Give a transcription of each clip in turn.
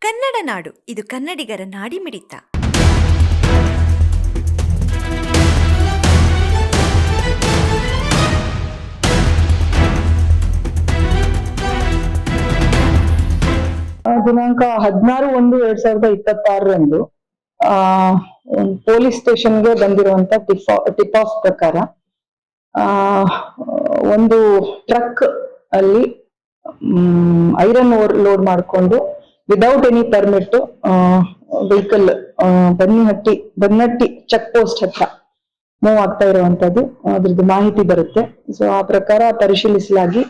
ಕನ್ನಡ ನಾಡು, ಇದು ಕನ್ನಡಿಗರ ನಾಡಿ ಮಿಡಿತ ದಿನಾಂಕ ಹದಿನಾರು ಒಂದು ಎರಡ್ ಸಾವಿರದ ಇಪ್ಪತ್ತಾರರಂದು, ಆ, ಪೊಲೀಸ್ ಸ್ಟೇಷನ್ಗೆ ಬಂದಿರುವಂತ ಟಿಪ್ ಆಫ್ ಪ್ರಕಾರ, ಆ, ಒಂದು ಟ್ರಕ್ ಅಲ್ಲಿ ಐರನ್ ಓರ್ ಲೋಡ್ ಮಾಡಿಕೊಂಡು without any permit vehicle Bannihatti Bannatti check post ಹತ್ರ ಮೂವ್ ಆಗ್ತಾ ಇರುವಂತದ್ದು ಅದ್ರದ್ದು ಮಾಹಿತಿ ಬರುತ್ತೆ. ಸೊ ಆ ಪ್ರಕಾರ ಪರಿಶೀಲಿಸಲಾಗಿ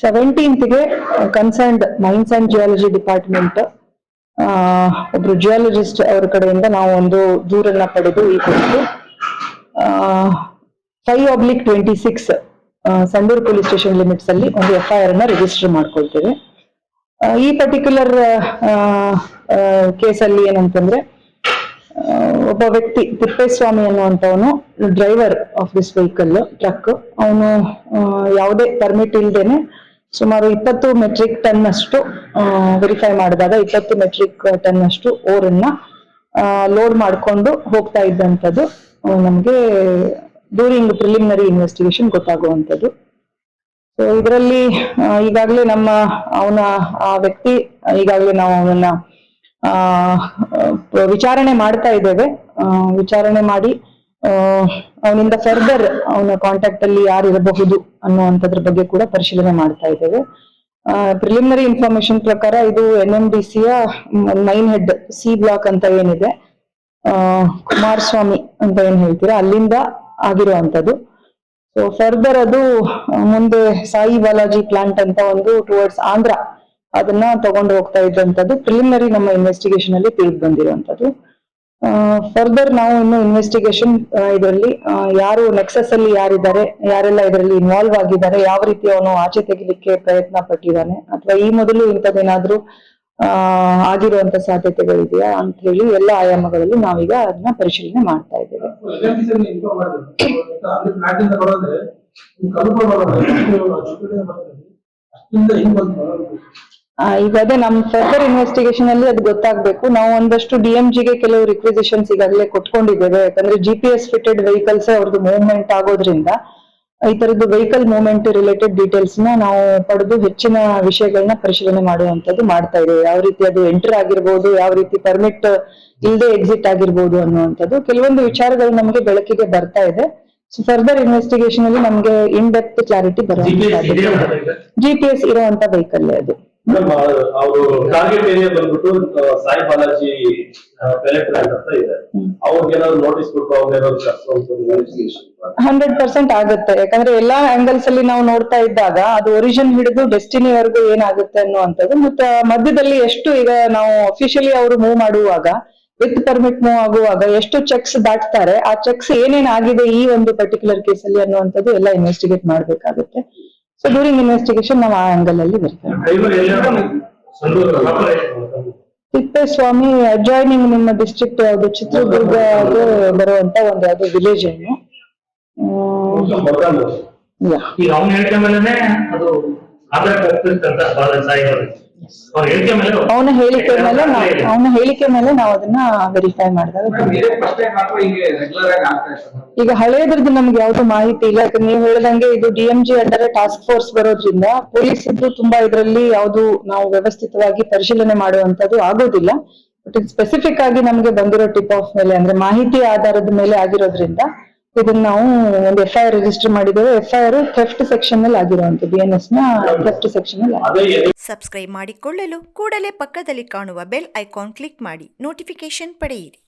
ಸೆವೆಂಟೀನ್ತ್ಗೆ concerned mines and geology department ಒಬ್ರು ಜಿಯಾಲಜಿಸ್ಟ್ ಅವರ ಕಡೆಯಿಂದ ನಾವು ಒಂದು ದೂರನ್ನ ಪಡೆದು ಈ ಕುರಿತು five oblique twenty six Sandur police station limits ಅಲ್ಲಿ ಒಂದು ಎಫ್ ಐ ಆರ್ ಅನ್ನ ರಿಜಿಸ್ಟರ್ ಮಾಡ್ಕೊಳ್ತೇವೆ. ಈ ಪರ್ಟಿಕ್ಯುಲರ್ ಕೇಸಲ್ಲಿ ಏನಂತಂದ್ರೆ ಒಬ್ಬ ವ್ಯಕ್ತಿ Thippeswamy ಅನ್ನುವಂಥವನು driver of this vehicle truck ಅವನು ಯಾವುದೇ ಪರ್ಮಿಟ್ ಇಲ್ದೇನೆ ಸುಮಾರು ಇಪ್ಪತ್ತು ಮೆಟ್ರಿಕ್ ಟನ್ ಅಷ್ಟು ವೆರಿಫೈ ಮಾಡಿದಾಗ ಇಪ್ಪತ್ತು ಮೆಟ್ರಿಕ್ ಟನ್ ಅಷ್ಟು ಓರನ್ನ ಲೋಡ್ ಮಾಡಿಕೊಂಡು ಹೋಗ್ತಾ ಇದ್ದಂಥದ್ದು ನಮಗೆ ಡ್ಯೂರಿಂಗ್ ಪ್ರಿಲಿಮಿನರಿ ಇನ್ವೆಸ್ಟಿಗೇಷನ್ ಗೊತ್ತಾಗುವಂಥದ್ದು. ಸೊ ಇದರಲ್ಲಿ ಈಗಾಗಲೇ ನಮ್ಮ ಅವನ ಆ ವ್ಯಕ್ತಿ ಈಗಾಗಲೇ ನಾವು ಅವನನ್ನ ಆ, ವಿಚಾರಣೆ ಮಾಡ್ತಾ ಇದ್ದೇವೆ. ವಿಚಾರಣೆ ಮಾಡಿ ಅವನಿಂದ ಫರ್ದರ್ ಅವನ ಕಾಂಟ್ಯಾಕ್ಟ್ ಅಲ್ಲಿ ಯಾರು ಇರಬಹುದು ಅನ್ನುವಂಥದ್ರ ಬಗ್ಗೆ ಕೂಡ ಪರಿಶೀಲನೆ ಮಾಡ್ತಾ ಇದ್ದೇವೆ. ಪ್ರಿಲಿಮಿನರಿ ಇನ್ಫಾರ್ಮೇಶನ್ ಪ್ರಕಾರ ಇದು ಎನ್ ಎಂ ಡಿ ಸಿಯ ಮೈನ್ ಹೆಡ್ ಸಿ ಬ್ಲಾಕ್ ಅಂತ ಏನಿದೆ ಕುಮಾರಸ್ವಾಮಿ ಅಂತ ಏನ್ ಹೇಳ್ತೀರಾ ಅಲ್ಲಿಂದ ಆಗಿರುವಂತದ್ದು ಸೊ ಫರ್ದರ್ ಅದು ಮುಂದೆ ಸಾಯಿ ಬಾಲಾಜಿ ಪ್ಲಾಂಟ್ ಅಂತ ಒಂದು ಟುವರ್ಡ್ಸ್ ಆಂಧ್ರ ಅದನ್ನ ತಗೊಂಡು ಹೋಗ್ತಾ ಇದ್ದಂಥದ್ದು. ಪ್ರಿಲಿಮಿನರಿ ನಮ್ಮ ಇನ್ವೆಸ್ಟಿಗೇಷನ್ ಅಲ್ಲಿ ತಿಳಿದು ಬಂದಿರುವಂತದ್ದು ಫರ್ದರ್ ನಾವು ಇನ್ನು ಇನ್ವೆಸ್ಟಿಗೇಷನ್ ಇದರಲ್ಲಿ ಯಾರು ನೆಕ್ಸಸ್ ಅಲ್ಲಿ ಯಾರಿದ್ದಾರೆ, ಯಾರೆಲ್ಲ ಇದರಲ್ಲಿ ಇನ್ವಾಲ್ವ್ ಆಗಿದ್ದಾರೆ, ಯಾವ ರೀತಿ ಅವನು ಆಚೆ ತೆಗಿಲಿಕ್ಕೆ ಪ್ರಯತ್ನ ಪಟ್ಟಿದ್ದಾನೆ, ಅಥವಾ ಈ ಮೊದಲು ಇಂಥದ್ದೇನಾದ್ರೂ ಆ ಆಗಿರುವಂತ ಸಾಧ್ಯತೆಗಳಿದೆಯಾ ಅಂತ ಹೇಳಿ ಎಲ್ಲ ಆಯಾಮಗಳಲ್ಲಿ ನಾವೀಗ ಅದನ್ನ ಪರಿಶೀಲನೆ ಮಾಡ್ತಾ ಇದ್ದೇವೆ. ಈಗ ಅದೇ ನಮ್ ಫರ್ದರ್ ಇನ್ವೆಸ್ಟಿಗೇಷನ್ ಅಲ್ಲಿ ಅದು ಗೊತ್ತಾಗ್ಬೇಕು. ನಾವು ಒಂದಷ್ಟು ಡಿ ಎಂ ಜಿಗೆ ಕೆಲವು ರಿಕ್ವಿಸಿಷನ್ಸ್ ಈಗಾಗಲೇ ಕೊಟ್ಕೊಂಡಿದ್ದೇವೆ. ಯಾಕಂದ್ರೆ G P S fitted vehicles ಅವ್ರದ್ದು ಮೂವ್ಮೆಂಟ್ ಆಗೋದ್ರಿಂದ ಈ ತರದ್ದು ವೆಹಿಕಲ್ ಮೂವ್ಮೆಂಟ್ ರಿಲೇಟೆಡ್ ಡೀಟೇಲ್ಸ್ನ ನಾವು ಪಡೆದು ಹೆಚ್ಚಿನ ವಿಷಯಗಳನ್ನ ಪರಿಶೀಲನೆ ಮಾಡುವಂತದ್ದು ಮಾಡ್ತಾ ಇದೆ ಯಾವ ರೀತಿ ಅದು ಎಂಟರ್ ಆಗಿರ್ಬೋದು ಯಾವ ರೀತಿ ಪರ್ಮಿಟ್ ಇಲ್ಲದೆ ಎಕ್ಸಿಟ್ ಆಗಿರ್ಬೋದು ಅನ್ನುವಂಥದ್ದು ಕೆಲವೊಂದು ವಿಚಾರಗಳು ನಮಗೆ ಬೆಳಕಿಗೆ ಬರ್ತಾ ಇದೆ. ಸೊ ಫರ್ದರ್ ಇನ್ವೆಸ್ಟಿಗೇಷನ್ ಅಲ್ಲಿ ನಮಗೆ ಇನ್ ಡೆಪ್ತ್ ಕ್ಲಾರಿಟಿ ಬರುವಂತ ಜಿ ಪಿ ಎಸ್ ಇರುವಂತ ವೆಹಿಕಲ್ ಅದು. ಅವರು ಟಾರ್ಗೆಟ್ ಏರಿಯಾ ಬಂದ್ಬಿಟ್ಟು ಸಾಯಿ ಬಾಲಾಜಿ ಪೆಲೆಟ್ ಅಂತ ಇದೆ. ಅವ್ರಿಗೇನಾದ್ರು ಅವ್ರಿಗೆ ನೋಟಿಸ್ ಕೊಟ್ಟು ಹಂಡ್ರೆಡ್ ಪರ್ಸೆಂಟ್ ಆಗುತ್ತೆ. ಯಾಕಂದ್ರೆ ಎಲ್ಲಾ ಆಂಗಲ್ಸ್ ಅಲ್ಲಿ ನಾವು ನೋಡ್ತಾ ಇದ್ದಾಗ ಅದು ಒರಿಜಿನ್ ಹಿಡಿದು ಡೆಸ್ಟಿನಿ ವರೆಗೂ ಏನಾಗುತ್ತೆ ಅನ್ನುವಂಥದ್ದು. ಮತ್ತೆ ಮಧ್ಯದಲ್ಲಿ ಎಷ್ಟು ಈಗ ನಾವು ಅಫಿಷಿಯಲಿ ಅವರು ಮೂವ್ ಮಾಡುವಾಗ ವಿತ್ ಪರ್ಮಿಟ್ ಮೂವ್ ಆಗುವಾಗ ಎಷ್ಟು ಚೆಕ್ಸ್ ದಾಟ್ತಾರೆ ಆ ಚೆಕ್ಸ್ ಏನೇನ್ ಆಗಿದೆ ಈ ಒಂದು ಪರ್ಟಿಕ್ಯುಲರ್ ಕೇಸ್ ಅಲ್ಲಿ ಅನ್ನುವಂಥದ್ದು ಎಲ್ಲ ಇನ್ವೆಸ್ಟಿಗೇಟ್ ಮಾಡ್ಬೇಕಾಗುತ್ತೆ. ಸೊ ಡ್ಯೂರಿಂಗ್ ಇನ್ವೆಸ್ಟಿಗೇಷನ್ ನಾವು ಆ ಆಂಗಲ್ ಅಲ್ಲಿ ಬರ್ತೇವೆ. ತಿಪ್ಪೇಸ್ವಾಮಿ ಅಡ್ಜಾಯ್ನಿಂಗ್ ನಿಮ್ಮ ಡಿಸ್ಟ್ರಿಕ್ಟ್ ಯಾವುದು? ಚಿತ್ರದುರ್ಗ ಬರುವಂತ ಒಂದು ಯಾವ್ದು ವಿಲೇಜ್ ಏನು. ಯಾ ಅವ್ನ ಅದು ಆಧಾರ್ ಕಾರ್ಡ್ ಬಾಲ ಹೇಳಿಕೆ ಮೇಲೆ ಅವನ ಹೇಳಿಕೆ ಮೇಲೆ ನಾವು ಅವನ ಹೇಳಿಕೆ ಮೇಲೆ ನಾವು ಅದನ್ನ ವೆರಿಫೈ ಮಾಡಿದಾಗ ಈಗ ಹಳೇದ್ರದ್ದು ನಮ್ಗೆ ಯಾವ್ದು ಮಾಹಿತಿ ಇಲ್ಲ. ಯಾಕಂದ್ರೆ ನೀವು ಹೇಳ್ದಂಗೆ ಇದು D M G under task force ಬರೋದ್ರಿಂದ ಪೊಲೀಸ್ ಇದ್ರು ತುಂಬಾ ಇದರಲ್ಲಿ ಯಾವ್ದು ನಾವು ವ್ಯವಸ್ಥಿತವಾಗಿ ಪರಿಶೀಲನೆ ಮಾಡುವಂತದ್ದು ಆಗೋದಿಲ್ಲ. ಬಟ್ ಇದು ಸ್ಪೆಸಿಫಿಕ್ ಆಗಿ ನಮ್ಗೆ ಬಂದಿರೋ ಟಿಪ್ ಆಫ್ ಮೇಲೆ ಅಂದ್ರೆ ಮಾಹಿತಿ ಆಧಾರದ ಮೇಲೆ ಆಗಿರೋದ್ರಿಂದ ಇದನ್ನ ನಾವು ಒಂದು ಎಫ್ ಐ ಆರ್ ರಿಜಿಸ್ಟರ್ ಮಾಡಿದ್ದೇವೆ. F I R theft section ಅಲ್ಲಿ ಆಗಿರುವಂತಹ ಬಿ ಎನ್ ಎಸ್ನ ಥೆಫ್ಟ್ ಸೆಕ್ಷನ್ ಅಲ್ಲಿ ಆಗಿದೆ. ಸಬ್ಸ್ಕ್ರೈಬ್ ಮಾಡಿಕೊಳ್ಳಲು ಕೂಡಲೇ ಪಕ್ಕದಲ್ಲಿ ಕಾಣುವ ಬೆಲ್ ಐಕಾನ್ ಕ್ಲಿಕ್ ಮಾಡಿ. ನೋಟಿಫಿಕೇಶನ್ ಪಡೆಯಿರಿ.